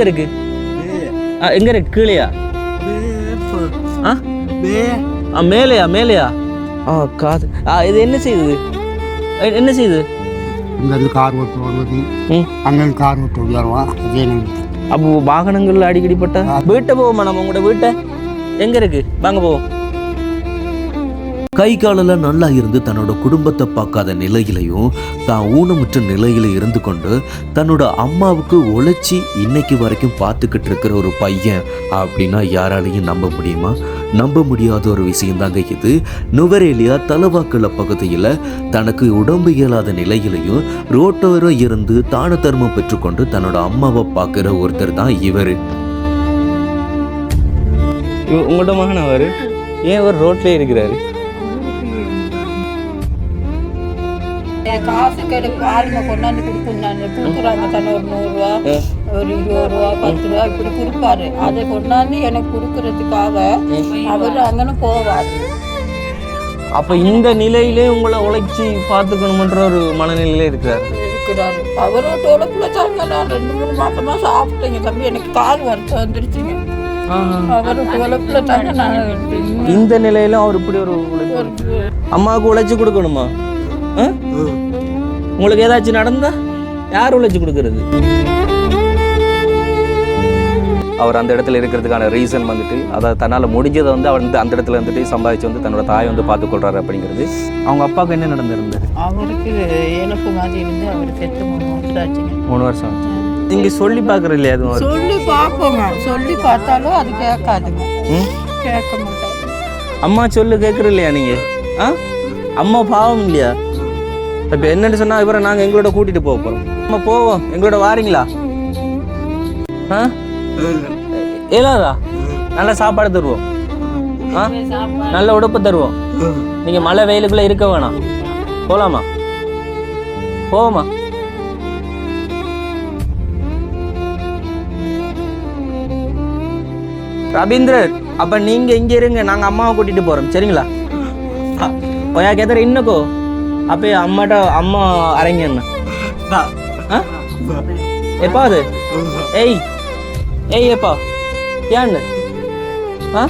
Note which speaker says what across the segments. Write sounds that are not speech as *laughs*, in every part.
Speaker 1: எங்க இருக்கு? எங்க இருக்கு? கீழேயா? ஆ? மேலேயா மேலேயா? ஆ காது. ஆ இது என்ன செய்யுது என்ன செய்யுது
Speaker 2: இங்கேருந்து கார் ஓட்டு வருவது அங்கேருந்து கார் ஓட்டு வருவான் அதே
Speaker 1: அப்போ வாகனங்கள் அடிக்கடி பட்டா? வீட்டை போவோமா நம்ம உங்களோட வீட்டை? எங்க இருக்கு? வாங்க போவோம்.
Speaker 3: கை காலெல்லாம் நல்லா இருந்து தன்னோட குடும்பத்தை பார்க்காத நிலையிலையும் தான் ஊனமுற்ற நிலையில இருந்து கொண்டு தன்னோட அம்மாவுக்கு உழைச்சி இன்னைக்கு வரைக்கும் பார்த்துக்கிட்டு இருக்கிற ஒரு பையன் அப்படின்னா யாராலையும் நம்ப முடியுமா? நம்ப முடியாத ஒரு விஷயந்தாங்க இது. நுவரேலியா தலவாக்கல பகுதியில் தனக்கு உடம்பு இயலாத நிலையிலையும் ரோட்டோரம் இருந்து தான தர்மம் பெற்றுக்கொண்டு தன்னோட அம்மாவை பார்க்குற ஒருத்தர் தான் இவர்.
Speaker 1: உங்களோட மகன் அவர்? ஏன் அவர் ரோட்லேயே இருக்கிறாரு?
Speaker 4: காசு கிடைக்கும் ஆளுங்க கொண்டாந்து கொடுக்குறாங்க கொடுக்குறாங்க தானே ஒரு நூறுரூவா ஒரு இருபது ரூபா பத்து ரூபா இப்படி கொடுப்பாரு. அதை கொண்டாந்து எனக்கு கொடுக்கறதுக்காக அவர் அங்கன்னு போவார்.
Speaker 1: அப்ப இந்த நிலையிலே உங்களை உழைச்சி பார்த்துக்கணுமன்ற ஒரு மனநிலையில இருக்கிறார்.
Speaker 4: இருக்கிறாரு. அவரோட தாங்க நான் ரெண்டு மூணு மாசமா சாப்பிட்டேங்க தம்பி. எனக்கு கால் வருத்தம் வந்துருச்சுங்க.
Speaker 1: இந்த நிலையில அவர் இப்படி ஒரு. அம்மாவுக்கு உழைச்சி கொடுக்கணுமா? உங்களுக்கு ஏதாச்சும் நடந்தா யார் உழைச்சி கொடுக்கறது? அவர் அந்த இடத்துல இருக்கிறதுக்கான ரீசன் வந்துட்டு அதாவது தன்னால் முடிஞ்சதை வந்து அவர் வந்து அந்த இடத்துல வந்துட்டு சம்பாதிச்சு வந்து தன்னோட தாயை வந்து பார்த்துக்கொள்றாரு அப்படிங்கிறது. அவங்க அப்பாவுக்கு என்ன நடந்திருந்தது?
Speaker 4: அவருக்கு இழப்பு மாதிரி இருந்து அவர் செத்து மூணு வருஷம் ஆச்சுங்க
Speaker 1: மூணு வருஷம் ஆச்சு. நீங்க சொல்லி பார்க்குற இல்லையா அது
Speaker 4: சொல்லி பார்ப்போங்க சொல்லி பார்த்தாலும் அது கேட்காதுங்க? கேட்க மாட்டேன்
Speaker 1: அம்மா சொல்லு கேட்குற இல்லையா நீங்க? ஆ? அம்மா பாவம் இல்லையா? இப்போ என்னன்னு சொன்னால் இவரை நாங்கள் எங்களோட கூட்டிகிட்டு போக போகிறோம் நம்ம போவோம். எங்களோட வாரிங்களா? ஆ? ஏலாதா நல்ல சாப்பாடு தருவோம். ஆ? நல்ல உடுப்பு தருவோம். நீங்கள் மழை வெயிலுக்குள்ளே இருக்க வேணாம். போகலாமா போவோமா? ரவீந்திரர் அப்ப நீங்க இங்க இருங்க. நாங்க அம்மாவை கூட்டிட்டு போறோம். சரிங்களா? கொயா கேதர் இன்னக்கோ அப்பயே அம்மாட்ட அம்மா அரங்கண்ணா எப்பா அது? ஏய் ஏய் எப்பா ஆ?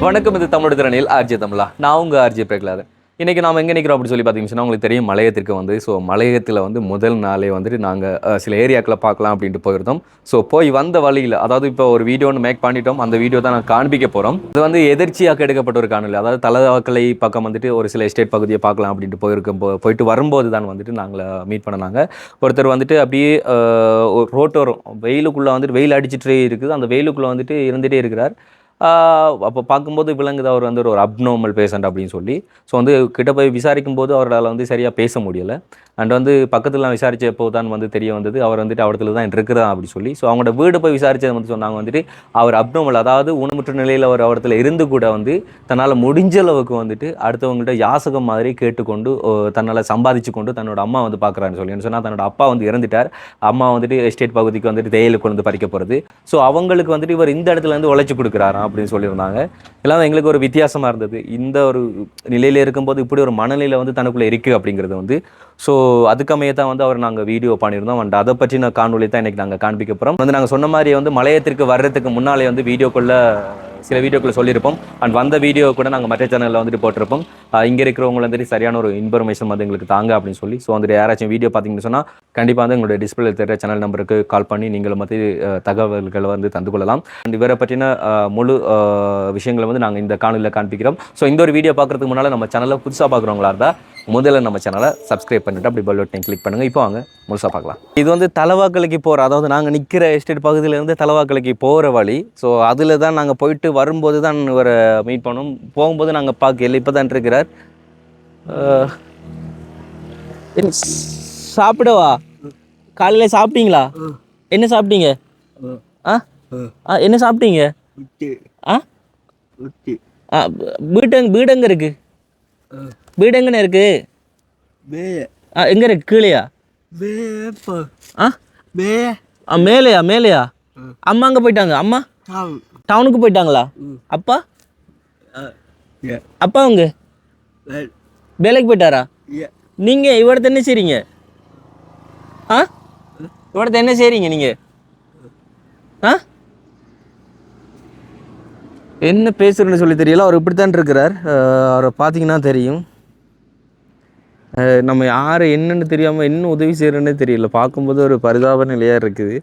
Speaker 1: வணக்கம் இது தமிழ் திறனில் ஆர்ஜி தமிழா. நான் உங்கள் ஆர்ஜி பிரகலாதன் இன்றைக்கி நாம் எங்கே நிற்கிறோம் அப்படி சொல்லி பார்த்தீங்கன்னா உங்களுக்கு தெரியும் மலையத்திற்கு வந்து ஸோ மலையத்தில் வந்து முதல் நாளே வந்துட்டு நாங்கள் சில ஏரியாக்களை பார்க்கலாம் அப்படின்ட்டு போயிருந்தோம். ஸோ போய் வந்த வழியில் அதாவது இப்போ ஒரு வீடியோ ஒன்று மேக் பண்ணிட்டோம். அந்த வீடியோ தான் நான் காண்பிக்க போகிறோம் இது வந்து எதிர்ச்சியாக எடுக்கப்பட்ட ஒரு காணொலி அதாவது தலைவாக்கலை பக்கம் வந்துட்டு ஒரு சில எஸ்டேட் பகுதியை பார்க்கலாம் அப்படின்ட்டு போயிருக்கும். போ- போயிட்டு வரும்போது தான் வந்துட்டு நாங்களை மீட் பண்ணாங்க ஒருத்தர் வந்துட்டு அப்படியே ஒரு ரோட்டோரம் வெயிலுக்குள்ளே வந்துட்டு வெயில் அடிச்சிட்டே இருக்குது. அந்த வெயிலுக்குள்ளே வந்துட்டு இருந்துகிட்டே இருக்கிறார். அப்போ பார்க்கும்போது விளங்குது அவர் வந்து ஒரு அப்னோமல் பேஷண்ட் அப்படின்னு சொல்லி. ஸோ வந்து கிட்ட போய் விசாரிக்கும் போது அவரால் வந்து சரியாக பேச முடியலை. அண்ட் வந்து பக்கத்தில் நான் விசாரிச்சப்போ தான் வந்து தெரிய வந்தது அவர் வந்துட்டு அவடத்துல தான் இருக்கிறதா அப்படி சொல்லி. ஸோ அவங்களோட வீடு போய் விசாரித்தது வந்து சொன்னாங்க வந்துட்டு அவர் அப்னோமல் அதாவது ஊனமுற்ற நிலையில் அவர் அவடத்துல இருந்து கூட வந்து தன்னால் முடிஞ்ச அளவுக்கு வந்துட்டு அடுத்தவங்கள்ட்ட யாசகம் மாதிரி கேட்டுக்கொண்டு தன்னால் சம்பாதிச்சு கொண்டு தன்னோட அம்மா வந்து பார்க்குறான்னு சொல்லி. சொன்னால் தன்னோட அப்பா வந்து இறந்துட்டார். அம்மா வந்துட்டு எஸ்டேட் பகுதிக்கு வந்துட்டு தேயிலை கொண்டு வந்து பறிக்க போகிறது ஸோ அவங்களுக்கு வந்துட்டு இவர் இந்த இடத்துல இருந்து உழைச்சி கொடுக்குறாராம் அப்படின்னு சொல்லியிருந்தாங்க. எல்லாம் எங்களுக்கு ஒரு வித்தியாசமாக இருந்தது. இந்த ஒரு நிலையில் இருக்கும்போது இப்படி ஒரு மனநிலை வந்து தனக்குள்ளே இருக்குது அப்படிங்கிறது வந்து. ஸோ அதுக்கமையே தான் வந்து அவர் நாங்கள் வீடியோ பண்ணியிருந்தோம். அண்ட் அதை பற்றின காணொலி தான் இன்றைக்கி நாங்கள் காண்பிக்க போகிறோம் வந்து நாங்கள் சொன்ன மாதிரி வந்து மலையத்திற்கு வர்றதுக்கு முன்னாலே வந்து வீடியோக்குள்ளே சில வீடியோக்களை சொல்லியிருப்போம். அண்ட் வந்த வீடியோ கூட நாங்கள் மற்ற சேனலில் வந்துட்டு போட்டிருப்போம். இங்கே இருக்கிறவங்களை வந்துட்டு சரியான ஒரு இன்ஃபர்மேஷன் வந்து எங்களுக்கு தாங்க அப்படின்னு சொல்லி. ஸோ வந்துட்டு யாராச்சும் வீடியோ பார்த்தீங்கன்னு சொன்னால் கண்டிப்பாக வந்து எங்களுடைய டிஸ்பிளே தெரிய சேனல் நம்பருக்கு கால் பண்ணி நீங்கள் மற்ற தகவல்களை வந்து தந்து கொள்ளலாம். அண்ட் இவரை பற்றின முழு விஷயங்களை வந்து நாங்கள் இந்த காணொலியில் காண்பிக்கிறோம். ஸோ இந்த ஒரு வீடியோ பார்க்கறதுக்கு முன்னால் நம்ம சேனலை புதுசாக பார்க்குறவங்களா இருந்தால் முதல்ல நம்ம சேனலை சப்ஸ்கிரைப் பண்ணிட்டு அப்படி பெல் பட்டன் கிளிக் பண்ணுங்கள் இப்போ வாங்க முழுசாக பார்க்கலாம். இது வந்து தலவாக்கலைக்கு போகிற அதாவது நாங்கள் நிற்கிற எஸ்டேட் பகுதியிலேருந்து தலவாக்கலைக்கு போகிற வழி. ஸோ அதில் தான் நாங்கள் போயிட்டு வரும்போது தான் இவரை மீட் பண்ணோம். போகும்போது நாங்கள் பார்க்கல இப்போ தான் இருக்கிறார். சாப்பிடவா? காலையில் சாப்பிட்டீங்களா? என்ன சாப்பிட்டீங்க? ஆ? ஆ என்ன சாப்பிட்டீங்க? ஆ? ஆ வீடு எங்கே இருக்கு? வீடு எங்கண்ணே இருக்கு? ஆ எங்கே இருக்கு? கீழேயா? ஆ? ஆ மேலேயா? மேலேயா? அம்மா அங்கே போயிட்டாங்க. அம்மா? டவுனுக்கு போயிட்டாங்களா? அப்பா? அப்பா அவங்க வேலைக்கு போயிட்டாரா? நீங்க இவரத்த என்ன செய்றீங்க? ஆ? இவரத்த என்ன செய்றீங்க நீங்க? ஆ? என்ன பேசுறேன்னு சொல்லி தெரியல. அவர் இப்படித்தான் இருக்கிறார். அவரை பார்த்தீங்கன்னா தெரியும். நம்ம யார் என்னன்னு தெரியாமல் என்ன உதவி செய்கிறேன்னு தெரியல. பார்க்கும்போது ஒரு பரிதாப நிலையாக இருக்குது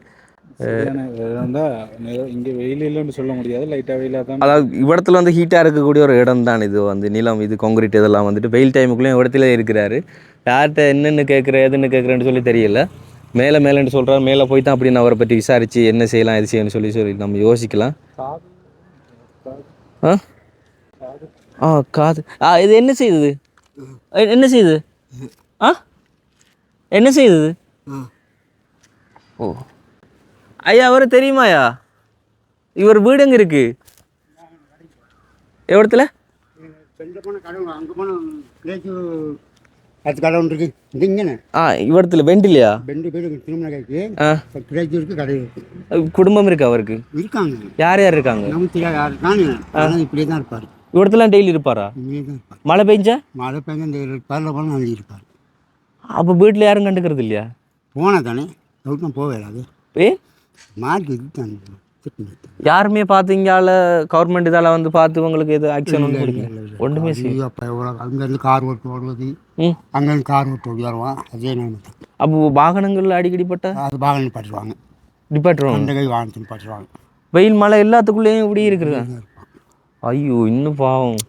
Speaker 5: இங்கே வெயில் இல்லைன்னு சொல்ல முடியாது. லைட்டாக வெயிலாக தான்
Speaker 1: அதாவது இவ்விடத்துல வந்து ஹீட்டாக இருக்கக்கூடிய ஒரு இடம் தான் இது. வந்து நிலம் இது கான்கிரீட் இதெல்லாம் வந்துட்டு வெயில் டைமுக்குள்ளேயும் இடத்துல இருக்கிறாரு. யார்கிட்ட என்னென்னு கேட்குற எதுன்னு கேட்குறேன்னு சொல்லி தெரியல. மேலே மேலேன்னு சொல்கிறார் மேலே போய் தான் அப்படின்னு அவரை பற்றி விசாரித்து என்ன செய்யலாம் எது செய்யணும்னு சொல்லி சொல்லி நம்ம யோசிக்கலாம். ஆ? ஆ காது. ஆ இது என்ன செய்யுது என்ன செய்யுது ஆ? என்ன செய்யுது ஓ. ஐயா அவரு தெரியுமாயா? இவர் வீடு எங்கே இருக்கு? எவ்வளத்துல
Speaker 2: ஒன்று இருக்கு. இது இங்கேண்ணே
Speaker 1: ஆ இவடத்துல வெண்டிலையா
Speaker 2: ரெண்டு பேருக்கு திருமண கைக்கு
Speaker 1: ஆ.
Speaker 2: பிளேச்சு இருக்கு கடை இருக்கு.
Speaker 1: குடும்பம் இருக்கு அவருக்கு?
Speaker 2: இருக்காங்க.
Speaker 1: யார் யார் இருக்காங்க?
Speaker 2: நமக்கு தெரியாது யாரு தானே ஆனால் இப்படியே தான் இருப்பார்.
Speaker 1: இவடத்துல டெய்லி இருப்பாரா?
Speaker 2: இப்படியே தான் இருப்பார்.
Speaker 1: மழை பெஞ்சா?
Speaker 2: மழை பெய்ஞ்ச இந்த பரல போனால் அங்கே இருப்பார்.
Speaker 1: அப்போ வீட்டில் யாரும் கண்டுக்கிறது இல்லையா?
Speaker 2: போனால் தானே. டவுட்னா போவேல அது
Speaker 1: ஏ?
Speaker 2: மார்க் இது தான்.
Speaker 1: யாருமே பார்த்தீங்கால கவர்மெண்ட் இதால வந்து பார்த்து உங்களுக்கு எது ஆக்ஷன் ஒன்று
Speaker 2: இல்லை,
Speaker 1: கொடுக்கல. ஒன்றுமே செய்ய
Speaker 2: ஐயோ, அப்போ எவ்வளோ அங்கேருந்து கார் ஓட்டு ஓடுவது அங்கேருந்து கார் ஓட்டு ஓடிடுவான் அதே தான்.
Speaker 1: அப்போ வாகனங்கள் அடிக்கடி பட்டா?
Speaker 2: அது வாகனம் பட்டுருவாங்க.
Speaker 1: டிபார்ட்மெண்ட்
Speaker 2: அந்த கை வாகனத்தில் பட்டுருவாங்க.
Speaker 1: வெயில் மழை எல்லாத்துக்குள்ளேயும் இப்படி இருக்கிறதா ஐயோ இன்னும் பாவம்.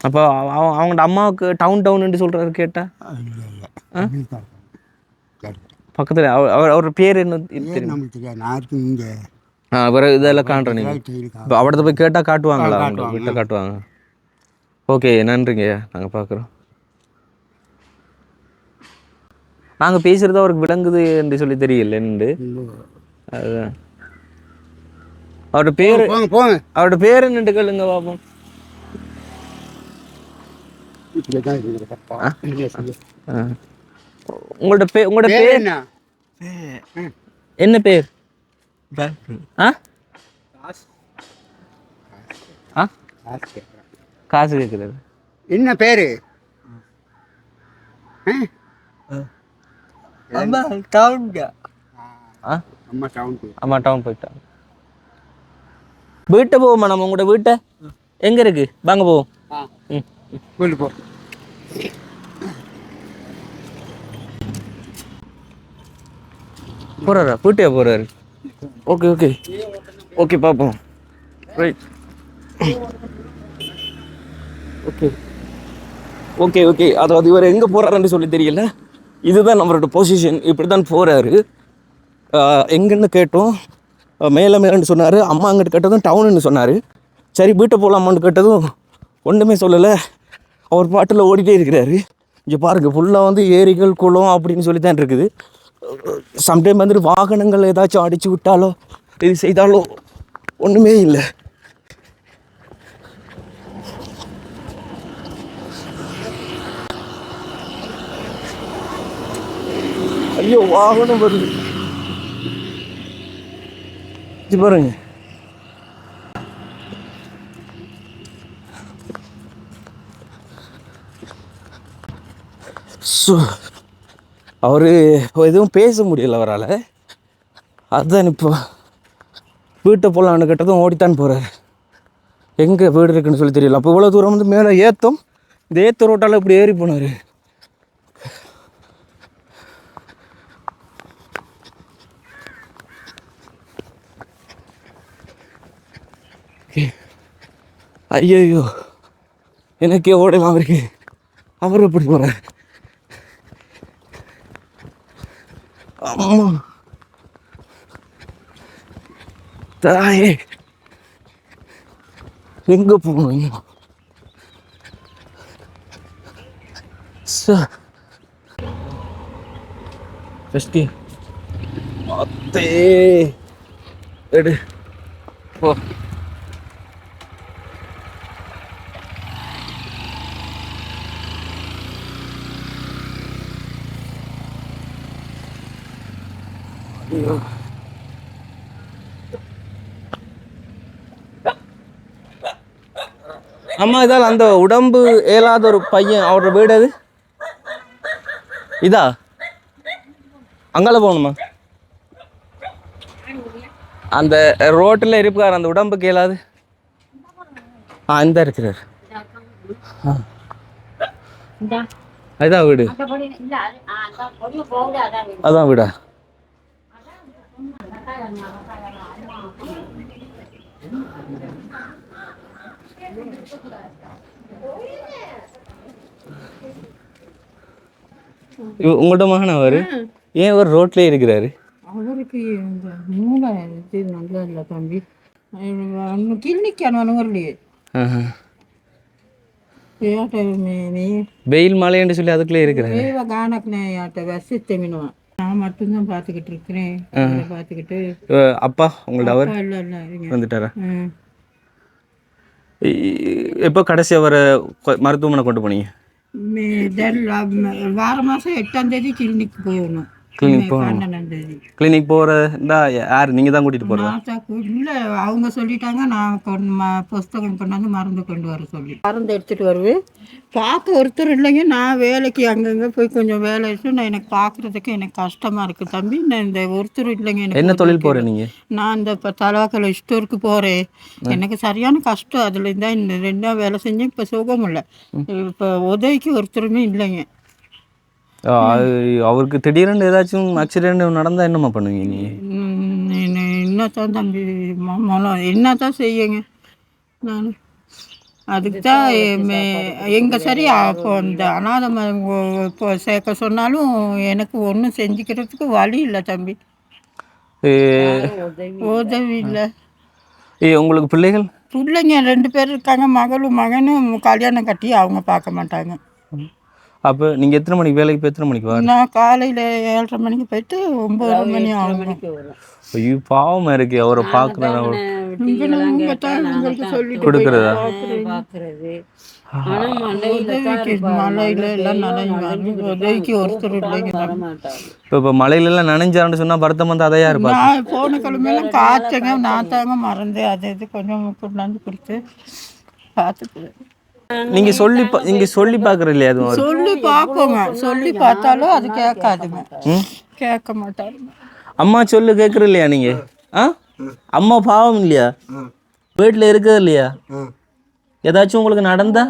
Speaker 1: அப்போ அவ- அவங்களோட அம்மாவுக்கு டவுன் டவுன் சொல்றாரு கேட்டா
Speaker 2: இல்லை இல்லை அப்படி தான் இருக்கும். சரி.
Speaker 1: பக்கத்துல அவர் அவர் பேர் என்ன தெரியும்?
Speaker 2: நம்மளுக்கு தெரியாது நான் இருக்கு இங்கே
Speaker 1: அவர் இதெல்லாம் காட்டுறேன் நீங்க. இப்போ அவடத்த போய் கேட்டால் காட்டுவாங்களா? அவங்க
Speaker 2: காட்டுவாங்க.
Speaker 1: வீட்டில் காட்டுவாங்க. ஓகே நன்றிங்க. நாங்கள் பார்க்குறோம் நாங்கள் பேசுறது அவருக்கு விளங்குது என்று சொல்லி தெரியலன்னு அதுதான் அவரோட பேர்
Speaker 2: போங்க போங்க
Speaker 1: அவரோட பேர் என்னட்டு கேளுங்க பாப்போம். ஆ. உங்களோட பேர் உங்களோட
Speaker 2: பேர் என்ன?
Speaker 1: என்ன பேர்? ஆ? ஆ?
Speaker 2: காசு
Speaker 1: கேட்குறாரு.
Speaker 2: என்ன பேரு?
Speaker 1: ஆ?
Speaker 2: அம்மா டவுனுக்கு
Speaker 1: அம்மா டவுன் போயிட்டாங்க. வீட்டை போவோமா நம்ம உங்களோட வீட்டை? எங்க இருக்கு? வாங்க போவோம். ம்.
Speaker 2: கொண்டு போ.
Speaker 1: போறாரா? வீட்டையா போறாரு. Okay okay. ஓகே பார்ப்போம் ரைட் ஓகே. Okay okay. அதாவது இவர் எங்கே போகிறாருன்னு சொல்லி தெரியல. இதுதான் நம்மளோட பொசிஷன் இப்படி தான் போகிறாரு எங்கன்னு கேட்டோம். மேலே மேலேன்னு சொன்னார். அம்மா அங்கிட்டு கேட்டதும் டவுனுன்னு சொன்னார். சரி வீட்டை போகலாமான்னு கேட்டதும் ஒன்றுமே சொல்லலை. அவர் பாட்டில் ஓடிட்டே இருக்கிறாரு. இங்கே பாருங்க ஃபுல்லாக வந்து ஏரிகள் குளம் அப்படின்னு சொல்லி தான் இருக்குது. சம்டைம் வந்துட்டு வாகனங்கள் ஏதாச்சும் அடித்து விட்டாலோ இது செய்தாலோ ஒன்றுமே இல்லை. ஐயோ வாகனம் வருது. இது பாருங்க. ஸோ அவர் எதுவும் பேச முடியல அவரால். அதுதான் இப்போ வீட்டை போகலான்னு கேட்டதும் ஓடித்தான் போகிறார் எங்கே வீடு இருக்குன்னு சொல்லி தெரியல. அப்போ இவ்வளோ தூரம் வந்து மேலே ஏத்தம். இந்த ஏத்த ரோட்டால் இப்படி ஏறி போனார். ஐயோ எனக்கே ஓடலாம் அவருக்கு அவர் எப்படி போகிறார் அம்மா தாயே. எங்க போகணும் ஃபஸ்ட்டு அத்தே. எடு. போ. அம்மா இதால் அந்த உடம்பு இயலாத ஒரு பையன் அவரோட வீடு அது இதா? அங்கால போகணுமா? அந்த ரோட்டில் இருப்பார் அந்த உடம்புக்கு இயலாது? ஆ இந்த இருக்கிறார். அதான் வீடு. அதான் வீடா? இவ- உங்களோட மகன் அவர்? ஏன் ஒரு ரோட்லயே இருக்கிறாரு?
Speaker 4: அவருக்கு இந்த மூளை இது நல்லா இல்லை தம்பி. கிளினிக் அனுவனுங்கலையே
Speaker 1: ஆஹா.
Speaker 4: ஏட்ட நீ
Speaker 1: வெயில் மழைன்னு சொல்லி அதுக்குள்ளே இருக்கிறாரு.
Speaker 4: வேவ காணக்குனே ஏட்ட வசித்த மீனுவான் நான் மட்டும்தான் பார்த்துக்கிட்டு இருக்கிறேன். பார்த்துக்கிட்டு
Speaker 1: அப்பா உங்களோட அவர்?
Speaker 4: இல்லை இல்லை இங்க
Speaker 1: வந்துட்டாரா? எப்போ கடைசி அவரை கொ- மருத்துவமனை கொண்டு போனீங்க?
Speaker 4: வார மாதம் எட்டாம் தேதி கிளினிக் போகணும்.
Speaker 1: கிளினிக் போகணும்? கிளினிக் போகிறதா யார் நீங்கள் தான் கூட்டிகிட்டு போகிறதா
Speaker 4: இல்லை அவங்க சொல்லிட்டாங்க நான் கொண்டு ம- புஸ்தகம் கொண்டாந்து மருந்து கொண்டு வர சொல்லி. மருந்து எடுத்துகிட்டு வருவேன் பார்க்க ஒருத்தர் இல்லைங்க நான் வேலைக்கு அங்கங்கே போய் கொஞ்சம் வேலை இருக்கு நான் எனக்கு பார்க்குறதுக்கு எனக்கு கஷ்டமாக இருக்குது தம்பி. நான் இந்த ஒருத்தர் இல்லைங்க எனக்கு
Speaker 1: என்ன தொழில் போகிற நீங்கள்
Speaker 4: நான் இந்த இப்போ தலவாக்கலை ஸ்டோருக்கு போகிறேன் எனக்கு சரியான கஷ்டம். அதில் இருந்தால் இந்த ரெண்டாக வேலை செஞ்சேன் இப்போ சுகம் இல்லை. இப்போ உதவிக்கு ஒருத்தருமே இல்லைங்க.
Speaker 1: அவருக்கு திடீர்னு ஏதாச்சும் ஆக்சிடென்ட் நடந்தால் என்னம்மா பண்ணுவீங்க
Speaker 4: என்ன என்னத்தான் தம்பி மலம் என்னத்தான் செய்யுங்க? நான் அதுக்கு தான் எங்கே சரி அப்போ இந்த அநாத இப்போ சேர்க்க சொன்னாலும் எனக்கு ஒன்றும் செஞ்சுக்கிறதுக்கு வழி இல்லை தம்பி. உதவி இல்லை
Speaker 1: ஏ உங்களுக்கு பிள்ளைகள்?
Speaker 4: பிள்ளைங்க ரெண்டு பேர் இருக்காங்க மகளும் மகனும் கல்யாணம் கட்டி அவங்க பார்க்க மாட்டாங்க.
Speaker 1: அப்போ நீங்கள் எத்தனை மணிக்கு வேலைக்கு போய் எத்தனை மணிக்கு வர
Speaker 4: நான் காலையில் ஏழரை மணிக்கு போயிட்டு ஒம்பது மணி ஆகும்
Speaker 1: ஐயோ பாவமாக இருக்கு அவரை
Speaker 4: சொல்லிட்டு
Speaker 1: கொடுக்குறதா? இப்போ இப்போ மழையிலலாம் நனைஞ்சாருன்னு சொன்னால் வருத்தம் வந்து அதையா இருப்பா?
Speaker 4: நான் போன கிழமையெல்லாம் காய்ச்சங்க நான் தாங்க மறந்து அது இது கொஞ்சம் கொண்டாந்து கொடுத்து பார்த்துக்குவேன்.
Speaker 1: நீங்கள் சொல்லி பா நீங்கள் சொல்லி பார்க்குற இல்லையா அதுவும்?
Speaker 4: சொல்லி பார்ப்போங்க. சொல்லி பார்த்தாலும் அது கேட்காதுங்க. கேட்க மாட்டாருங்க
Speaker 1: அம்மா சொல்லு கேட்குற இல்லையா நீங்கள் ஆ? அம்மா பாவம் இல்லையா? வீட்டில் இருக்கிறது இல்லையா? ஏதாச்சும் உங்களுக்கு நடந்தா.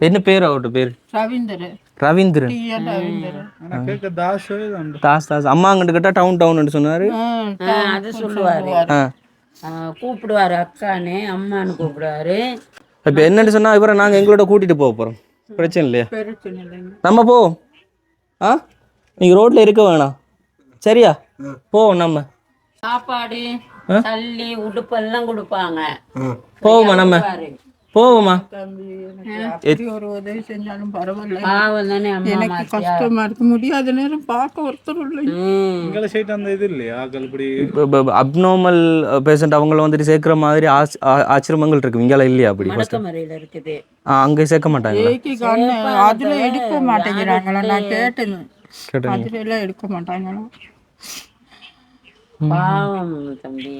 Speaker 1: என்ன பேர் அவர்கிட்ட பேர்?
Speaker 4: ரவீந்தர்
Speaker 1: ரவீந்திரன். தாஸ் தாஸ் அம்மா அங்கிட்ட கேட்டால் டவுன் டவுன் சொன்னார்.
Speaker 6: கூப்பிடுவாரு அக்கானே அம்மான்னு கூப்பிடுவாரு.
Speaker 1: இப்போ என்னன்னு சொன்னால் இவரை நாங்கள் எங்களோட கூட்டிகிட்டு போக போகிறோம் பிரச்சனை இல்லையா? நம்ம போவோம் ஆ? நீங்கள் ரோட்டில் இருக்க வேணாம். சரியா? போவோம் நம்ம.
Speaker 6: சாப்பாடு தள்ளி உடுப்பெல்லாம் கொடுப்பாங்க.
Speaker 1: போவோமா நம்ம. போவோமா
Speaker 4: ஒரு உதவி செஞ்சாலும் பரவாயில்ல. எனக்கு கஷ்டமா இருக்கு. முடியாத நேரம் பார்க்க ஒருத்தர்
Speaker 1: அப்நார்மல் பேஷண்ட் அவங்கள வந்துட்டு சேர்க்குற மாதிரி ஆஸ் ஆ- ஆசிரமங்கள் இருக்கு. இங்கெல்லாம் இல்லையா அப்படி
Speaker 6: இருக்குது.
Speaker 1: அங்கே சேர்க்க
Speaker 4: கண்ணு அதுல எடுக்க மாட்டேங்கிறாங்களா? நான் கேட்டேன்.
Speaker 1: கேட்டேன்.
Speaker 4: அதுல எல்லாம் எடுக்க மாட்டாங்களா?
Speaker 6: பாவம் தம்பி.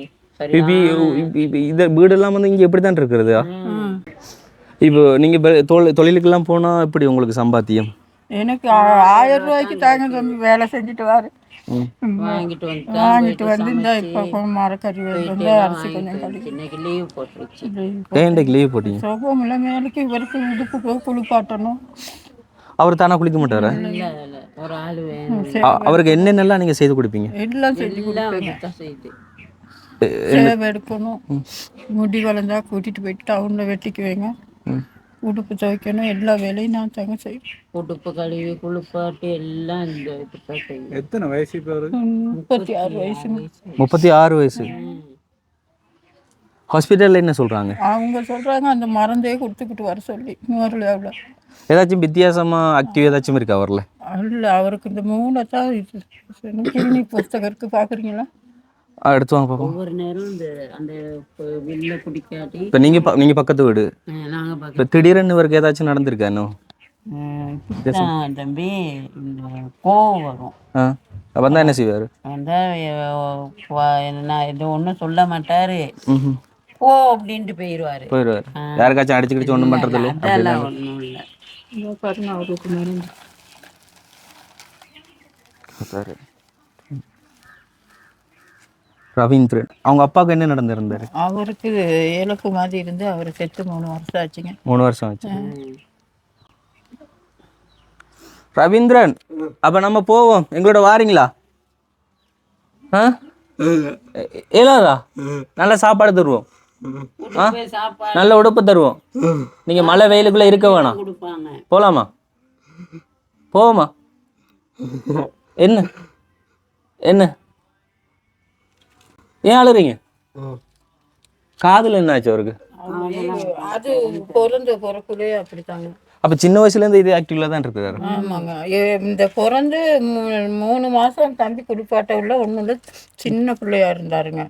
Speaker 1: வீடெல்லாம் வந்து இங்கே எப்படி தான் இருக்கிறது இப்போ நீங்கள் தொழில் தொழிலுக்கெல்லாம் போனால் எப்படி உங்களுக்கு சம்பாத்தியம்?
Speaker 4: எனக்கு ஆயிரம் ரூபாய்க்கு தாங்க தம்பி வேலை செஞ்சுட்டு வாரு.
Speaker 6: வாங்கிட்டு வந்து
Speaker 4: இந்த இப்போ மரக்கறி வந்து அரிசி கொஞ்சம் கழிச்சு
Speaker 6: இன்னைக்கு லீவ் போட்டுருச்சு.
Speaker 1: ஏன்டைக்கு லீவ் போட்டீங்க?
Speaker 4: சுகம் இல்லை மேலுக்கு இவருக்கு இடுப்பு போய் குளிப்பாட்டணும்.
Speaker 1: அவர் தானா குளிக்க மாட்டாரா?
Speaker 6: இல்ல இல்ல. ஒரு ஆள் வேணும்.
Speaker 1: அ- அவருக்கு என்னென்னலாம் நீங்கள் செய்து கொடுப்பீங்க?
Speaker 4: எல்லாம் செஞ்சு கொடுப்பேங்க. சேவை எடுக்கணும். முடி வளர்ந்தா கூட்டிட்டு போயிட்டு டவுன்ல வெட்டிக்குவேங்க உடுப்பு துவைக்கணும். எல்லா வேலையும் நான் தாங்க செய்வேன்.
Speaker 6: உடுப்பு கழுவி குளிப்பாட்டி எல்லாம் இந்த செய்யும்
Speaker 5: எத்தனை வயசு இப்போ
Speaker 4: முப்பத்தி ஆறு வயசுங்க
Speaker 1: முப்பத்தி ஆறு வயசு. ஹாஸ்பிட்டலில் என்ன சொல்கிறாங்க
Speaker 4: அவங்க சொல்றாங்க அந்த மருந்தே கொடுத்துக்கிட்டு வர சொல்லி. நூறுல எவ்வளோ
Speaker 1: ஏதாச்சும் வித்தியாசமாக ஆக்டிவ் ஏதாச்சும் இருக்கா வரல
Speaker 4: இல்லை அவருக்கு இந்த மூளை தான் இது கிளினிக் புஸ்தகம் இருக்கு பார்க்குறீங்களா
Speaker 1: எடுத்து வாங்க பார்ப்போம்
Speaker 6: ஒவ்வொரு நேரம் இந்த அந்த வில்ல பிடிக்காட்டி
Speaker 1: இப்போ நீங்கள் நீங்கள் பக்கத்து வீடு.
Speaker 6: நாங்க
Speaker 1: இப்போ திடீர்னு இவருக்கு ஏதாச்சும் நடந்திருக்கா இன்னும்?
Speaker 6: இப்படிதான் தம்பி இந்த கோவம் வரும்.
Speaker 1: ஆ அப்போ தான் என்ன செய்வார்?
Speaker 6: வந்தா அஹ், வா- என்ன இது ஒன்றும் சொல்ல மாட்டாரு.
Speaker 1: ம்
Speaker 6: போ அப்படின்ட்டு போயிடுவாரு
Speaker 1: போயிடுவார் யாருக்காச்சும் அடிச்சு கிடிச்சு ஒன்றும் பண்ணுறது இல்லை
Speaker 6: அதெல்லாம் ஒன்றும் இல்லை.
Speaker 4: பாருங்க அவருக்கு மருந்து
Speaker 1: சரி ரவீந்திரன் அவங்க அப்பாவுக்கு என்ன நடந்திருந்தாரு?
Speaker 4: அவருக்கு இழப்பு மாதிரி இருந்து அவர் செத்து மூணு வருஷம் ஆச்சுங்க.
Speaker 1: மூணு வருஷம் ஆச்சு. ரவீந்திரன் அப்ப நம்ம போவோம். எங்களோட வாரீங்களா? ஆ? இயலாதா நல்ல சாப்பாடு தருவோம். நல்ல உடுப்பு தருவோம். நீங்க மழை வெயிலுக்குள்ள இருக்க வேணாம். போலாமா? போவோமா? என்ன? என்ன? ஏன் அழுறீங்க? காதுல என்ன ஆச்சு அவருக்கு?
Speaker 4: அது பிறந்த பிறக்குள்ளே அப்படித்தாங்க.
Speaker 1: அப்ப சின்ன வயசுல இருந்து இது ஆக்டிவ்ல தான் இருக்காரு.
Speaker 4: ஆமாங்க. இந்த பிறந்து மூணு மாசம் தம்பி குளிப்பாட்ட உள்ள ஒன்றும் சின்ன பிள்ளையா இருந்தாருங்க.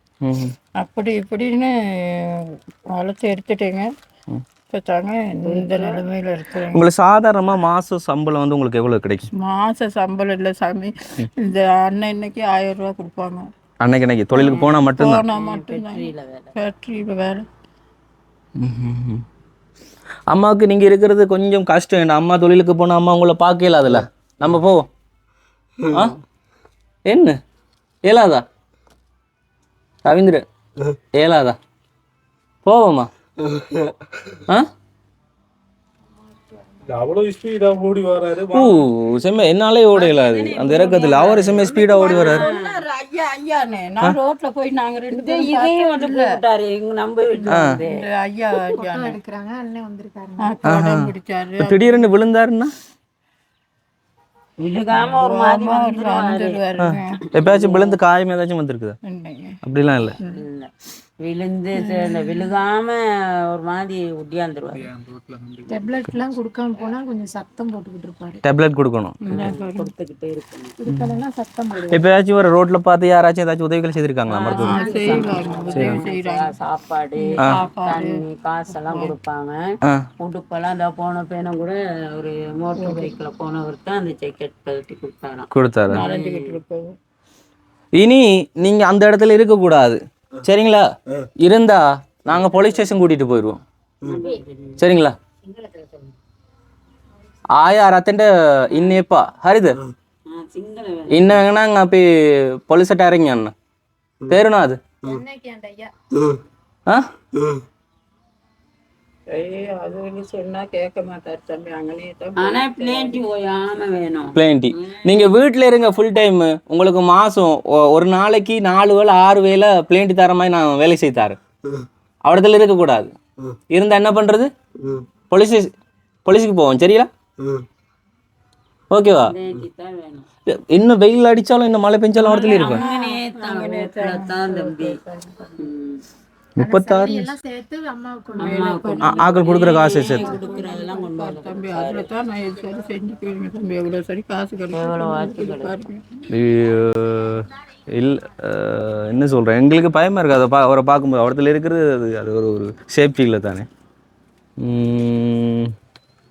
Speaker 4: அப்படி இப்படின்னு வளர்த்து எடுத்துட்டேங்க. இப்போ தாங்க இந்த நிலைமையில இருக்கிறேங்க
Speaker 1: உங்களுக்கு சாதாரணமா மாச சம்பளம் வந்து உங்களுக்கு எவ்வளவு கிடைக்கும்?
Speaker 4: மாச சம்பளம் இல்லை சாமி. இந்த அண்ணன் இன்னைக்கு ஆயிரம் ரூபா கொடுப்பாங்க.
Speaker 1: அன்னைக்கு அன்னைக்கு. தொழிலுக்கு போனா மட்டும்தான்.
Speaker 4: போனால் மட்டும்தான். ஃபேக்ட்ரியில் வேலை.
Speaker 1: அம்மாவுக்கு நீங்க இருக்கிறது கொஞ்சம் கஷ்டம். என்ன அம்மா தொழிலுக்கு போனா அம்மா உங்களை பார்க்கல அதுல நம்ம போவோம். ஆ? என்ன? ஏலாதா ரவீந்திரன். ஏலாதா போவோமா? ஆ
Speaker 5: அவ்வளவு ஸ்பீடா ஓடி வராரு
Speaker 1: ஓ செம்ம என்னாலே ஓட இயலாது அந்த இறக்கத்துல அவர் செம்ம ஸ்பீடா ஓடி வர்றாரு.
Speaker 4: ஐயா ஐயான்னு நான் ரோட்ல போய் நாங்க ரெண்டு பேரும்
Speaker 6: இதையும் வந்து கூப்பிட்டாரு எங்க நம்ம
Speaker 4: ஐயா ஐயான்னு
Speaker 7: எடுக்கிறாங்க வந்திருக்காரு
Speaker 4: பிடிச்சாரு.
Speaker 1: திடீர்னு விழுந்தாருன்னா? எப்பயாச்சும் விழுந்து காயம் ஏதாச்சும் வந்திருக்குதா. அப்படிலாம் இல்லை.
Speaker 6: இல்ல. விழுந்து இந்த விழுகாம ஒரு மாதிரி ஒட்டியாந்துருவாரு
Speaker 7: டெப்லெட்லாம் கொடுக்காம போனா கொஞ்சம் சத்தம் போட்டுக்கிட்டு இருப்பாரு
Speaker 1: டேப்லெட் கொடுக்கணும்.
Speaker 6: கொடுத்துக்கிட்டே இருக்கணும்.
Speaker 7: கொடுக்கலன்னா சத்தம் போடுவாரு.
Speaker 1: எப்பயாச்சும் ஒரு ரோட்ல பார்த்து யாராச்சும் ஏதாச்சும் உதவிகள் செய்திருக்காங்களா மருத்துவர்?
Speaker 6: சாப்பாடு தண்ணி காசெல்லாம் கொடுப்பாங்க. உடுப்பெல்லாம் இந்த போன பேனம் கூட ஒரு மோட்டர் சைக்கிளில் போனவர் தான் அந்த ஜெக்கெட் கழட்டி கொடுத்தாராம்.
Speaker 1: கொடுத்தாரு? இனி நீங்க அந்த இடத்துல இருக்க கூடாது சரிங்களா இருந்தா நாங்க போலீஸ் ஸ்டேஷன் கூட்டிட்டு போயிடுவோம் சரிங்களா
Speaker 4: ആയ അറത്തിന്റെ ഇന്നേപ്പ ഹരിത് ഇന്ന എങ്ങനെ അപ്പി
Speaker 6: പൊളിസട്ട് ഇറങ്ങിയാണ് പേരണോ അത്
Speaker 1: ആ நீங்க வீட்ல இருங்க ஃபுல் டைம் உங்களுக்கு மாசம் ஒரு நாளைக்கு நாலு வேளை ஆறு வேளை பிளேன்டி தர மாதிரி நான் வேலை செய்து தரேன். அவடத்துல இருக்கக்கூடாது. இருந்தா என்ன பண்றது? போலீஸ் போலீஸுக்கு போவோம். சரியா? ஓகேவா
Speaker 6: பிளேண்டி
Speaker 1: இன்னும் வெயில் அடிச்சாலும் இன்னும் மழை பெஞ்சாலும் அவடத்துல இருக்கும் முப்பத்தாறு ஆக்கள் கொடுக்குற காசு சேர்த்து.
Speaker 6: கொடுக்குறதெல்லாம் கொண்டு வந்து
Speaker 4: தம்பி அதில் தான் நான் இது சரி செஞ்சு போயிருங்க தம்பி. எவ்வளோ சரி காசு
Speaker 6: எவ்வளோ
Speaker 4: கிடைக்கும் பாருங்க.
Speaker 1: இல் அஹ், என்ன சொல்கிறேன் எங்களுக்கு பயமாக இருக்குது அதை பா அவரை பார்க்கும்போது அவரத்தில் இருக்கிறது அது அது ஒரு ஒரு சேஃப்டி இல்லை தானே.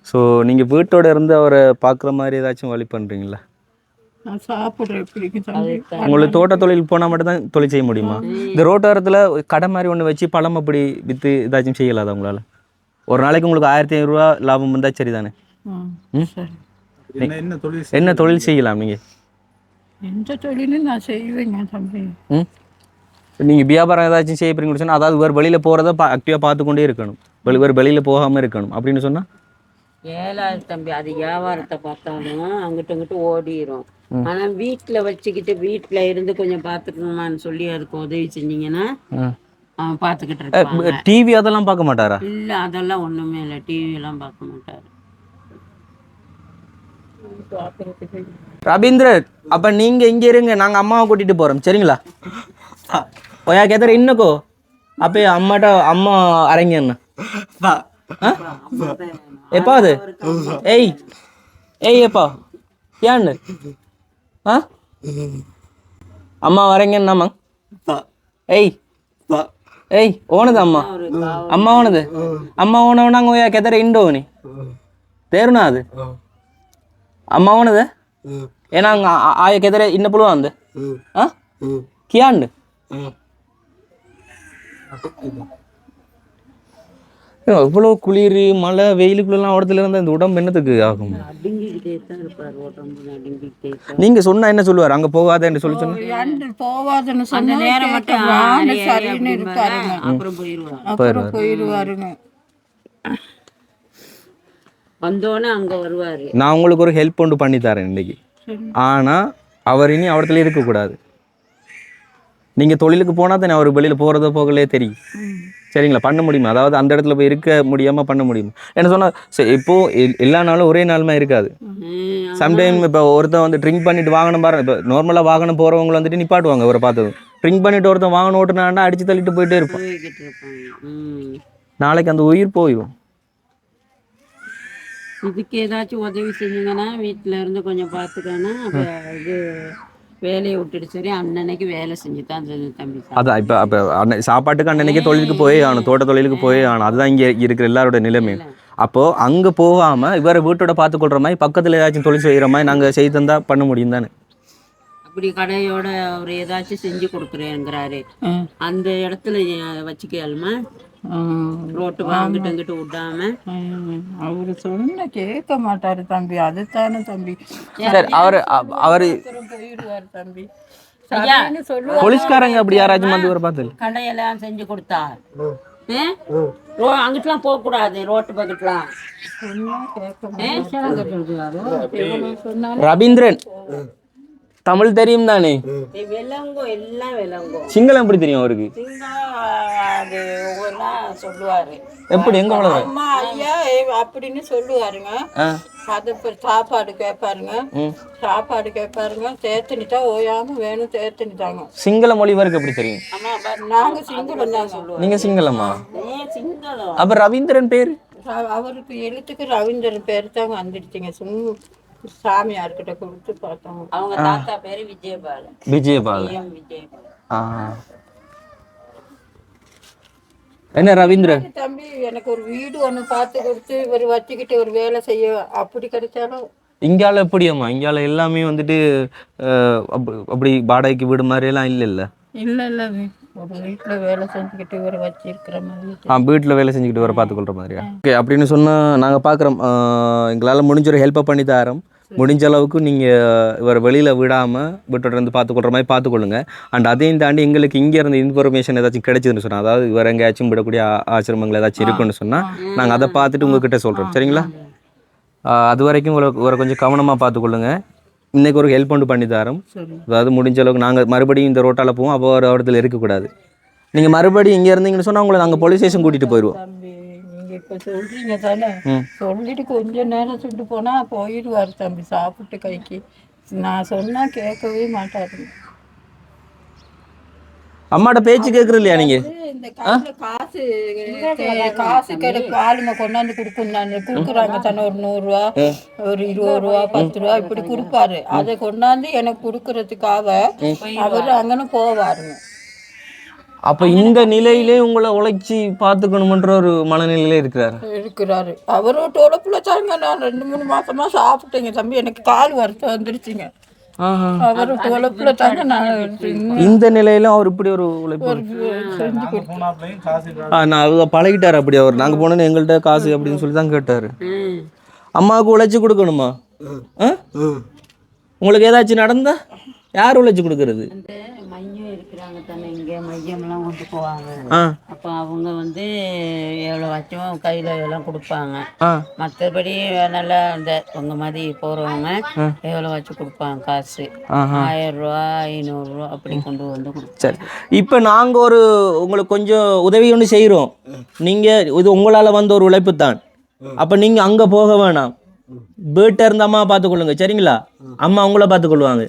Speaker 1: ஸோ நீங்கள் வீட்டோட இருந்து அவரை பார்க்குற மாதிரி ஏதாச்சும் வழி பண்ணுறீங்களா
Speaker 4: நான் சாப்பிட்றேன் எப்படிங்க தம்பி
Speaker 1: உங்களுக்கு தோட்ட தொழில் போனால் மட்டும் தான் தொழில் செய்ய முடியுமா? இந்த ரோட்டோரத்தில் கடை மாதிரி ஒன்று வச்சு பழம் அப்படி விற்று ஏதாச்சும் செய்யலாதா உங்களால்? ஒரு நாளைக்கு உங்களுக்கு ஆயிரத்தி ஐநூறுரூவா லாபம் வந்தால் சரி. தானே
Speaker 5: என்ன என்ன தொழில்
Speaker 1: என்ன தொழில் செய்யலாம் நீங்கள்
Speaker 4: எந்த தொழிலும் நான் செய்வேங்க தம்பி.
Speaker 1: நீங்கள் வியாபாரம் ஏதாச்சும் செய்ய போறீங்கன்னு சொன்னால் அதாவது வேறு வெளியில் போகிறத பா ஆக்டிவாக பார்த்து கொண்டே இருக்கணும். வெளி வேறு வெளியில் போகாமல் இருக்கணும் அப்படின்னு சொன்னால்
Speaker 6: ஏழாவது தம்பி அது வியாபாரத்தை பார்த்தாலும் அங்கிட்டு இங்கிட்டு ஓடிரும். ஆனா வீட்டுல வச்சுக்கிட்டு வீட்டுல இருந்து கொஞ்சம் பாத்துக்கணுமான்னு சொல்லி அதுக்கு உதவி செஞ்சீங்கன்னா அவன் பாத்துக்கிட்டு இருப்பாங்க.
Speaker 1: டிவி அதெல்லாம் பார்க்க மாட்டாரா?
Speaker 6: இல்ல அதெல்லாம் ஒண்ணுமே இல்ல. டிவி எல்லாம் பார்க்க மாட்டாரு.
Speaker 1: ரவீந்திரன் அப்போ நீங்கள் இங்கே இருங்க. நாங்கள் அம்மாவை கூட்டிகிட்டு போகிறோம் சரிங்களா? ஒயா கேத்தர இன்னக்கோ? அப்போ அம்மாட்ட அம்மா அரங்கன்னு எப்பா அது? ஏய். ஏய் எப்பா? ஏன்னு ஆ அம்மா வரீங்கன்னாமா ஏய் ஏய் ஓனது అమ్మ అమ్మ ఓనది అమ్మ ఓనవనాంగ ఓయా కెదర ఇండోని తేరునా అది అమ్మ ఓనది ఏనాంగ ఆయ
Speaker 2: కెదర
Speaker 1: ఇన్న
Speaker 2: పులువా
Speaker 1: అంది
Speaker 2: కియాండు
Speaker 1: இவ்வளோ குளிர் மழை வெயிலுக்குள்ளெல்லாம் இடத்துல இருந்தால் இந்த உடம்பு என்னத்துக்கு ஆகும்? நீங்கள் சொன்னா என்ன சொல்லுவார்? அங்கே போகாதேன்னு சொல்லி சொன்ன?
Speaker 6: அந்த
Speaker 4: சொன்னா
Speaker 6: நேரம் அப்புறம்
Speaker 4: போயிடுவாருங்க
Speaker 6: வந்தோடனே அங்க வருவாரு.
Speaker 1: நான் உங்களுக்கு ஒரு ஹெல்ப் ஒன்று பண்ணி தரேன் இன்னைக்கு. ஆனால் அவர் இனி அவடத்துல இருக்கக்கூடாது. நீங்கள் தொழிலுக்கு போனால் தானே அவர் வெளியில் போகிறதோ போகலையே தெரியும். சரிங்களா? பண்ண முடியுமா? அதாவது அந்த இடத்துல போய் இருக்க முடியாமல் பண்ண முடியுமா? என்ன சொன்னால் சரி இப்போது எல்லா நாளும் ஒரே நாளுமே இருக்காது. சம்டைம் இப்போ ஒருத்தன் வந்து ட்ரிங்க் பண்ணிட்டு வாகனம் பாரு இப்போ நார்மலாக வாகனம் போகிறவங்க வந்துட்டு நிப்பாட்டுவாங்க இவரை பார்த்ததும் ட்ரிங்க் பண்ணிட்டு ஒருத்தன் வாகனம் ஓட்டுனாண்டா அடிச்சு தள்ளிட்டு போயிட்டே இருப்பான்.
Speaker 6: போய்கிட்டு இருப்பாங்க. ம்.
Speaker 1: நாளைக்கு அந்த உயிர் போயிடும்
Speaker 6: இதுக்கு ஏதாச்சும் உதவி செஞ்சீங்கன்னா வீட்டுல இருந்து கொஞ்சம் பார்த்துக்கன்னா அப்போ இது வேலையை விட்டுட்டு சரி அன்னன்னைக்கு வேலை செஞ்சு தான் தம்பி.
Speaker 1: அதான் இப்போ அப்போ அன்னை சாப்பாட்டுக்கு அன்னைக்கே தொழிலுக்கு போயே ஆகணும் தோட்ட தொழிலுக்கு போயே ஆகணும் அதுதான் இங்கே இருக்கிற எல்லாரோட நிலைமை அப்போது அங்கே போகாமல் இவரை வீட்டோட பார்த்துக்கொள்கிற மாதிரி பக்கத்தில் ஏதாச்சும் தொழில் செய்கிற மாதிரி நாங்கள் செய்து தந்தா பண்ண முடியும் தானே
Speaker 6: அப்படி கடையோட அவர் ஏதாச்சும் செஞ்சு கொடுக்குறேங்கிறாரு. அந்த இடத்துல வச்சுக்கலுமா. ரோட்டு வாங்கிட்டு அங்கிட்டு விடாம.
Speaker 4: அவரு சொன்ன கேட்க மாட்டாரு தம்பி. அதுதானே தம்பி.
Speaker 1: சரி அவர் அவர்
Speaker 4: போயிடுவாரு தம்பி.
Speaker 1: போலீஸ்காரங்க அப்படி யாராச்சும் வந்து இவரை பார்த்து?
Speaker 6: கடையெல்லாம் செஞ்சு கொடுத்தார்? ரோ அங்கிட்டுலாம் போகக்கூடாது ரோட்டு பக்கத்துலாம்.
Speaker 1: ரவீந்திரன். தமிழ் தெரியும் தானே? சிங்களம் எப்படி தெரியும் அவருக்கு? எப்படி எங்கே
Speaker 4: அம்மா ஐயா அப்படின்னு சொல்லுவாருங்க. அது சாப்பாடு கேட்பாருங்க. சாப்பாடு கேட்பாருங்க. சேர்த்துனிட்டா ஓயாம வேணும் சேர்த்துனிட்டாங்க
Speaker 1: சிங்கள மொழி வரைக்கும் எப்படி தெரியும்?
Speaker 4: நாங்க சிங்களம் தாங்க சொல்லுவோம்.
Speaker 1: நீங்கள் சிங்களமா?
Speaker 6: சிங்களம்.
Speaker 1: அப்போ ரவீந்திரன் பேர்?
Speaker 4: அவருக்கு எழுத்துக்கு ரவீந்திரன் பேர் தாங்க வந்துடுச்சுங்க. சும்மா சாமியார்கிட்ட கொடுத்து பார்த்தோம்.
Speaker 6: அவங்க தாத்தா பேரு விஜயபாலன்.
Speaker 1: விஜயபால்
Speaker 6: எம் விஜயபாலன்.
Speaker 1: ஆ. என்ன ரவீந்திரன்
Speaker 4: தம்பி எனக்கு ஒரு வீடு ஒன்று பார்த்து கொடுத்து இவர் வச்சுக்கிட்டு ஒரு வேலை செய்ய அப்படி கிடைச்சாலும்.
Speaker 1: இங்கால எப்படியம்மா? இங்கால எல்லாமே வந்துட்டு அப்படி வாடகைக்கு வீடு மாதிரி எல்லாம் இல்லை இல்லை
Speaker 4: இல்லை இல்லை ஒரு வீட்டில் வேலை செஞ்சுக்கிட்டு வச்சிருக்கிற மாதிரி.
Speaker 1: ஆ வீட்டில் வேலை செஞ்சுக்கிட்டு வர பார்த்துக்கொள்கிற மாதிரியா? ஓகே அப்படின்னு சொன்னால் நாங்கள் பார்க்குறோம். எங்களால் முடிஞ்ச ஒரு ஹெல்ப்பை பண்ணி தரோம் முடிஞ்ச அளவுக்கு நீங்கள் இவர் வெளியில் விடாமல் வீட்டோட இருந்து பார்த்துக்கொள்கிற மாதிரி பார்த்துக்கொள்ளுங்க. அண்ட் அதையும் தாண்டி எங்களுக்கு இங்கே இருந்து இன்ஃபர்மேஷன் ஏதாச்சும் கிடைச்சதுன்னு சொன்னால் அதாவது இவர் எங்கேயாச்சும் விடக்கூடிய ஆசிரமங்கள் ஏதாச்சும் இருக்குன்னு சொன்னால் நாங்கள் அதை பார்த்துட்டு உங்ககிட்ட சொல்கிறோம் சரிங்களா? அது வரைக்கும் உங்களை இவரை கொஞ்சம் கவனமாக பார்த்துக்கொள்ளுங்க. இன்னைக்கு ஒரு ஹெல்ப் ஒன்று பண்ணி தரோம். அதாவது முடிஞ்ச அளவுக்கு நாங்கள் மறுபடியும் இந்த ரோட்டால் போவோம் அப்போ ஒரு இடத்துல இருக்கக்கூடாது. நீங்கள் மறுபடியும் இங்கே இருந்தீங்கன்னு சொன்னால் உங்களை நாங்கள் போலீஸ் ஸ்டேஷன் கூட்டிகிட்டு போயிடுவோம்
Speaker 4: இப்ப சொல்றீங்க தானே. சொல்லிட்டு கொஞ்ச நேரம் சுட்டு போனா போயிடுவாரு தம்பி சாப்பிட்டு கைக்கு. நான் சொன்னா கேட்கவே மாட்டாரு
Speaker 1: அம்மாட்ட பேச்சு கேட்குறது இல்லையா
Speaker 4: இந்த கையில காசு காசு கிடைக்கு ஆளுங்க கொண்டாந்து கொடுக்குறாங்க கொடுக்குறாங்க தானே ஒரு நூறுரூவா ஒரு இருபது ரூபா பத்து ரூபா இப்படி கொடுப்பாரு. அதை கொண்டாந்து எனக்கு கொடுக்கறதுக்காக அவர் அங்கன்னு போவாருங்க.
Speaker 1: அப்போ இந்த நிலையிலே உங்களை உழைச்சி பார்த்துக்கணுமன்ற ஒரு மனநிலையிலே இருக்கிறாரு.
Speaker 4: இருக்கிறாரு. அவரும் டொலப்புல தாங்க நான் ரெண்டு மூணு மாசமா சாப்பிட்டேங்க தம்பி. எனக்கு கால் வருத்தம் வந்துருச்சுங்க. அவரு டொலப்புல தாங்க நான் இன்னும்
Speaker 1: இந்த நிலையில அவர் இப்படி ஒரு உழைப்பு நான் பழகிட்டார் அப்படி அவர். நாங்கள் போனோன்னு எங்கள்கிட்ட காசு அப்படின்னு சொல்லி தான் கேட்டார். அம்மாவுக்கு உழைச்சி கொடுக்கணுமா? உங்களுக்கு ஏதாச்சும் நடந்தா? யார் உழைச்சி கொடுக்கறது?
Speaker 6: இருக்கிறாங்க தானே இங்கே மையம்லாம் கொண்டு போவாங்க. அப்போ அவங்க வந்து எவ்வளோ வச்சும் கையில் எல்லாம் கொடுப்பாங்க. மற்றபடி நல்லா இந்த உங்க மாதிரி போகிறவங்க எவ்வளோ வச்சு கொடுப்பாங்க காசு. ஆயிரம் ரூபா ஐநூறுரூவா அப்படி கொண்டு வந்து கொடுப்பாங்க.
Speaker 1: சரி. இப்போ நாங்கள் ஒரு உங்களுக்கு கொஞ்சம் உதவி ஒன்று செய்கிறோம் நீங்கள் இது உங்களால் வந்த ஒரு உழைப்பு தான். அப்போ நீங்கள் அங்கே போக வேணாம். வீட்டை இருந்த அம்மா பார்த்துக்கொள்ளுங்க சரிங்களா? அம்மா உங்கள பார்த்துக்கொள்வாங்க.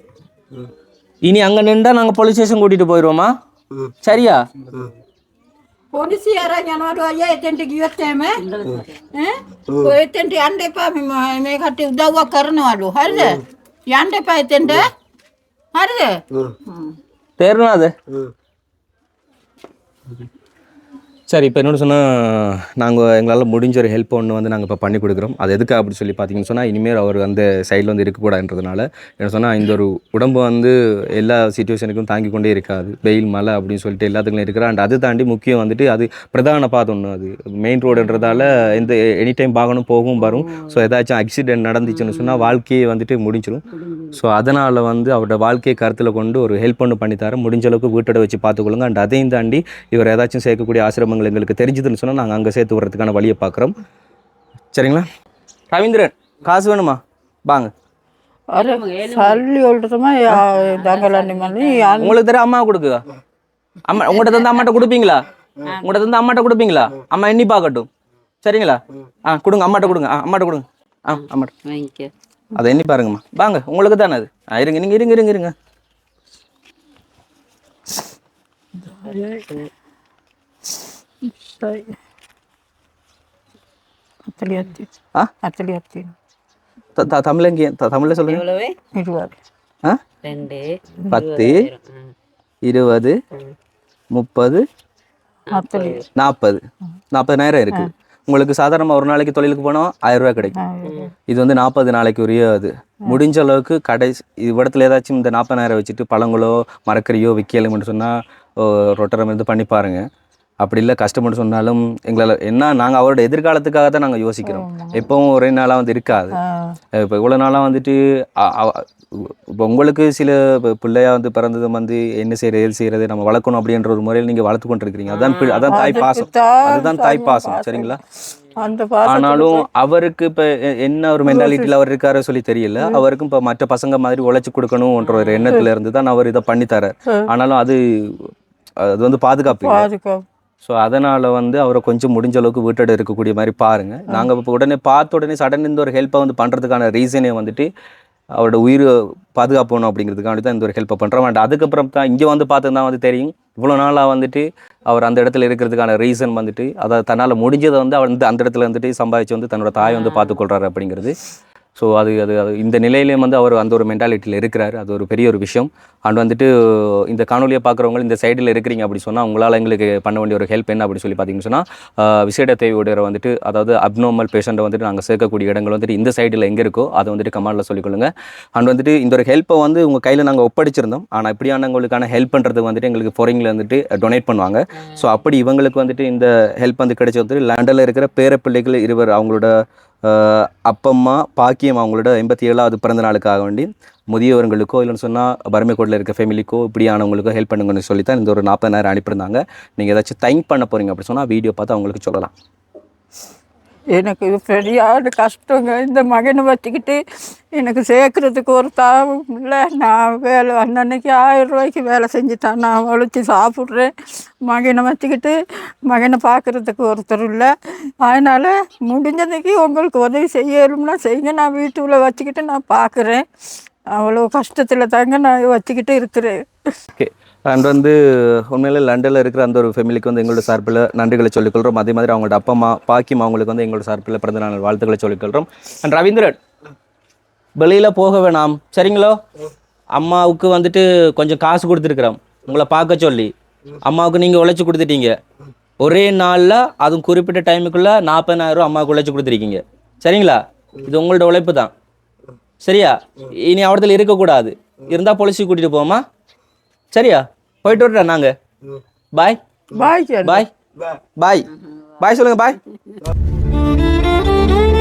Speaker 1: இனி அங்கே நின்றா நாங்கள் போலீஸ் ஸ்டேஷன் கூட்டிகிட்டு போயிடுவோமா சரியா
Speaker 4: పోలీసు ఎరా జనవరి అయ్యా ఎత్తంటికి ఇవ్వచ్చేమే ఎత్తంటి అండేప మేము కట్టి దవ్వ కరను వాళ్ళు హరిదే అండేప
Speaker 2: ఎత్తంటే
Speaker 1: హరిదే పేరు
Speaker 2: నాదే
Speaker 1: சார் இப்போ என்னென்னு சொன்னால் நாங்கள் எங்களால் முடிஞ்ச ஒரு ஹெல்ப் ஒன்று வந்து நாங்கள் இப்போ பண்ணி கொடுக்குறோம். அது எதுக்கு அப்படி சொல்லி பார்த்தீங்கன்னு சொன்னால் இனிமேல் அவர் அந்த சைடில் வந்து இருக்கக்கூடாதுன்றதுனால என்ன சொன்னால் இந்த ஒரு உடம்பு வந்து எல்லா சுச்சுவேஷனுக்கும் தாங்கி கொண்டே இருக்காது. வெயில் மழை அப்படின்னு சொல்லிட்டு எல்லாத்துக்கும் இருக்கிற அண்ட் அது தாண்டி முக்கியம் வந்துட்டு அது பிரதான பாதை ஒன்று அது. மெயின் ரோடுன்றதால எந்த எனி டைம் வாகனம் போகும் வரும். ஸோ ஏதாச்சும் ஆக்சிடென்ட் நடந்துச்சுன்னு சொன்னால் வாழ்க்கையை வந்துட்டு முடிஞ்சிடும் ஸோ அதனால் வந்து அவரோட வாழ்க்கையை கருத்தில் கொண்டு ஒரு ஹெல்ப் ஒன்று பண்ணித்தரேன் முடிஞ்ச அளவுக்கு வீட்டோட வச்சு பார்த்துக்கொள்ளுங்க. அண்ட் அதையும் தாண்டி இவர் ஏதாச்சும் சேர்க்கக்கூடிய ஆசிரமங்கள் விவரங்கள் எங்களுக்கு தெரிஞ்சதுன்னு சொன்னால் நாங்கள் அங்கே சேர்த்து விடுறதுக்கான வழியை பார்க்குறோம். சரிங்களா? ரவீந்திரன் காசு வேணுமா? வாங்க. உங்களுக்கு தர அம்மா கொடுக்குதா? அம்மா உங்கள்கிட்ட தந்து அம்மாட்ட கொடுப்பீங்களா? உங்கள்கிட்ட தந்து அம்மாட்ட கொடுப்பீங்களா? அம்மா எண்ணி பார்க்கட்டும். சரிங்களா? ஆ கொடுங்க அம்மாட்ட கொடுங்க. ஆ அம்மாட்ட கொடுங்க. ஆ அம்மாட்ட. அதை எண்ணி பாருங்கம்மா. வாங்க உங்களுக்கு தானே அது? ஆ இருங்க நீங்கள் இருங்க இருங்க இருங்க.
Speaker 4: Yeah. ಸರಿ
Speaker 1: அத்தலி
Speaker 4: அத்தி ஆ
Speaker 1: அத்தலி அத்தி தமிழில் சொல்லுங்க.
Speaker 4: இருபது.
Speaker 1: ஆ? பத்து. இருபது. முப்பது. நாற்பது. நாற்பதாயிரம் இருக்கு. உங்களுக்கு சாதாரணமாக ஒரு நாளைக்கு தொழிலுக்கு போனால் ஆயிரம் ரூபாய் கிடைக்கும். இது வந்து நாற்பது நாளைக்கு உரிய அது முடிஞ்ச அளவுக்கு கடை இவ்விடத்துல ஏதாச்சும் இந்த நாற்பதாயிரம் வச்சுட்டு பழங்களோ மரக்கறியோ விற்கலும்னு சொன்னால் ரொட்டரம் இது பண்ணி பாருங்கள் அப்படி இல்லை கஷ்டப்பட்டு சொன்னாலும் எங்களால் என்ன நாங்கள் அவரோட எதிர்காலத்துக்காக தான் நாங்கள் யோசிக்கிறோம் எப்பவும் ஒரே நாளாக வந்து இருக்காது. இப்போ இவ்வளோ நாளாக வந்துட்டு இப்போ உங்களுக்கு சில பி- பிள்ளையா வந்து பிறந்தது வந்து என்ன செய்யறது எது செய்யறது நம்ம வளர்க்கணும் அப்படின்ற ஒரு முறையில் நீங்கள் வளர்த்து கொண்டு இருக்கிறீங்க அதான் அதான் தாய் பாசம். அதுதான் தாய் பாசம் சரிங்களா? ஆனாலும் அவருக்கு இப்போ என்ன ஒரு மென்டாலிட்டியில் அவர் இருக்காரு சொல்லி தெரியல. அவருக்கும் இப்போ மற்ற பசங்க மாதிரி உழைச்சி கொடுக்கணுன்ற ஒரு எண்ணத்துல இருந்து தான் அவர் இதை பண்ணித்தரார் ஆனாலும் அது அது வந்து. பாதுகாப்பு. ஸோ அதனால் வந்து அவரை கொஞ்சம் முடிஞ்ச அளவுக்கு வீட்டோட இருக்கக்கூடிய மாதிரி பாருங்கள் நாங்கள் இப்போ உடனே பார்த்த உடனே சடன் இந்த ஒரு ஹெல்ப்பை வந்து பண்ணுறதுக்கான ரீசனே வந்துட்டு அவரோட உயிர் பாதுகாப்பணும் அப்படிங்கிறதுக்காண்டி தான் இந்த ஒரு ஹெல்ப்பை பண்ணுறோம் அண்ட் அதுக்கப்புறம் தான் இங்கே வந்து பார்த்து தான் வந்து தெரியும். இவ்வளோ நாளாக வந்துட்டு அவர் அந்த இடத்துல இருக்கிறதுக்கான ரீசன் வந்துட்டு அதாவது தன்னால் முடிஞ்சதை வந்து அவர் வந்து அந்த இடத்துல வந்துட்டு சம்பாதிச்சு வந்து தன்னோட தாயை வந்து பார்த்துக்கொள்றாரு அப்படிங்கிறது. ஸோ அது அது அது இந்த நிலையிலேயும் வந்து அவர் அந்த ஒரு மென்டாலிட்டியில் இருக்கிறார். அது ஒரு பெரிய ஒரு விஷயம். அண்ட் வந்துட்டு இந்த காணொலியை பார்க்குறவங்க இந்த சைடில் இருக்கிறீங்க அப்படி சொன்னால் உங்களால் எங்களுக்கு பண்ண வேண்டிய ஒரு ஹெல்ப் என்ன அப்படி சொல்லி பார்த்தீங்கன்னு சொன்னால் விசேட தேவையுடைய வந்துட்டு அதாவது அப்னோமல் பேஷண்ட்டை வந்துட்டு நாங்கள் சேர்க்கக்கூடிய இடங்கள் வந்துட்டு இந்த சைடில் எங்கே இருக்கோ அதை வந்துட்டு கமாண்டில் சொல்லிக்கொள்ளுங்க அண்ட் வந்துட்டு இந்த ஒரு ஹெல்ப்பை வந்து உங்கள் கையில் நாங்கள் ஒப்படைச்சிருந்தோம். ஆனால் இப்படியானவங்களுக்கான ஹெல்ப் பண்ணுறது வந்துட்டு எங்களுக்கு ஃபோரிங்கில் வந்துட்டு டொனேட் பண்ணுவாங்க. ஸோ அப்படி இவங்களுக்கு வந்துட்டு இந்த ஹெல்ப் வந்து கிடைச்சி வந்துட்டு லண்டனில் இருக்கிற பேர பிள்ளைகள் இருவர் அவங்களோட அப்பம்மா பாக்கியம் அவங்களோட எண்பத்தி ஏழாவது பிறந்த நாளுக்காக வேண்டி முதியவர்களுக்கோ இல்லைன்னு சொன்னால் வறுமைக்கோட்டில் இருக்க ஃபேமிலிக்கோ இப்படியானவங்களுக்கோ ஹெல்ப் பண்ணுங்கன்னு சொல்லி தான் இந்த ஒரு நாற்பதாயிரம் அனுப்பியிருந்தாங்க. நீங்கள் ஏதாச்சும் தேங்க் பண்ண போகிறீங்க அப்படி சொன்னால் வீடியோ பார்த்து அவங்களுக்கு சொல்லலாம்.
Speaker 4: எனக்கு பெரியாடு கஷ்டங்க. இந்த மகனை வச்சுக்கிட்டு எனக்கு சேர்க்குறதுக்கு ஒரு தாவும் இல்லை. நான் வேலை அன்னன்னைக்கு ஆயிரம் ரூபாய்க்கு வேலை செஞ்சுட்டேன். நான் உழைச்சி சாப்பிட்றேன். மகனை வச்சுக்கிட்டு மகனை பார்க்குறதுக்கு ஒருத்தர் இல்லை. அதனால் முடிஞ்சதைக்கு உங்களுக்கு உதவி செய்யணும்னா செய்யுங்க. நான் வீட்டுக்குள்ளே வச்சுக்கிட்டு நான் பார்க்குறேன். அவ்வளோ கஷ்டத்தில் தாங்க நான் வச்சுக்கிட்டு இருக்கிறேன்.
Speaker 1: ஓகே. அண்ட் வந்து உண்மையிலே லண்டனில் இருக்கிற அந்த ஒரு ஃபேமிலிக்கு வந்து எங்களோட சார்பில் நன்றிகளை சொல்லிக்கொள்கிறோம். அதே மாதிரி அவங்களோட அப்பா அம்மா பாக்கியம் அவங்களுக்கு வந்து எங்களோட சார்பில் பிறந்த நாள் வாழ்த்துக்களை சொல்லிக்கொள்கிறோம். அண்ட் ரவீந்திரன் வெளியில் போக வேணாம். சரிங்களோ? அம்மாவுக்கு வந்துட்டு கொஞ்சம் காசு கொடுத்துருக்குறோம். உங்களை பார்க்க சொல்லி. அம்மாவுக்கு நீங்கள் உழைச்சி கொடுத்துட்டீங்க. ஒரே நாளில் அதுவும் குறிப்பிட்ட டைமுக்குள்ளே நாற்பதாயிரம் அம்மாவுக்கு உழைச்சி கொடுத்துருக்கீங்க. சரிங்களா? இது உங்களோட உழைப்பு தான். சரியா? இனி அவடத்தில் இருக்கக்கூடாது. இருந்தால் பொலிசி கூட்டிகிட்டு போமா சரியா? போயிட்டு விட்றேன் நாங்கள் பாய்
Speaker 4: பாய்
Speaker 1: பாய் பாய் பாய் சொல்லுங்க பாய் *laughs*